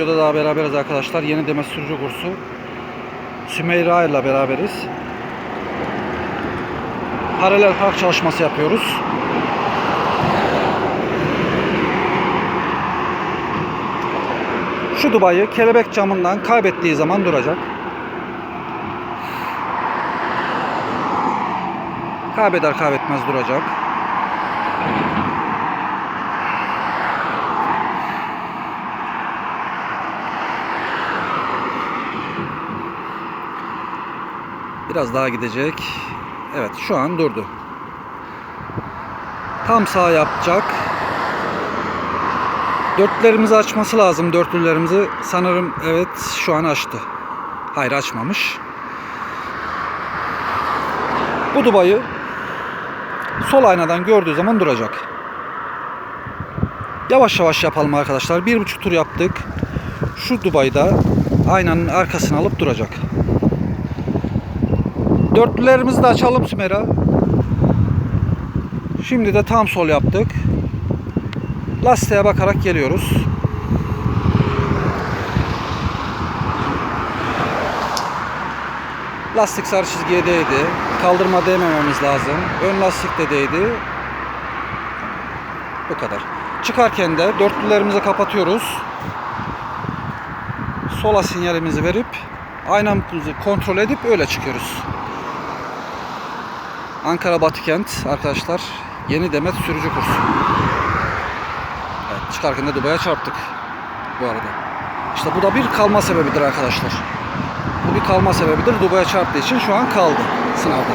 Videoda daha beraberiz arkadaşlar. Yeni Demet sürücü kursu. Sümeyra ile beraberiz. Paralel park çalışması yapıyoruz. Şu dubayı kelebek camından kaybettiği zaman duracak. Kaybeder kaybetmez duracak. Biraz daha gidecek. Evet şu an durdu. Tam sağ yapacak. Dörtlerimizi açması lazım. Dörtlülerimizi sanırım evet şu an açtı. Hayır açmamış. Bu dubayı sol aynadan gördüğü zaman duracak. Yavaş yavaş yapalım arkadaşlar. Bir buçuk tur yaptık. Şu dubayı da aynanın arkasına alıp duracak. Dörtlülerimizi de açalım Sümera. Şimdi de tam sol yaptık. Lastiğe bakarak geliyoruz. Lastik sarı çizgiye değdi. Kaldırma değmememiz lazım. Ön lastik de değdi. Bu kadar. Çıkarken de dörtlülerimizi kapatıyoruz. Sola sinyalimizi verip aynamızı kontrol edip öyle çıkıyoruz. Ankara Batıkent arkadaşlar yeni Demet sürücü kursu. Evet, çıkarken de Dubai'ye çarptık bu arada. İşte bu da bir kalma sebebidir arkadaşlar. Bu bir kalma sebebidir. Dubai'ye çarptığı için şu an kaldı sınavda.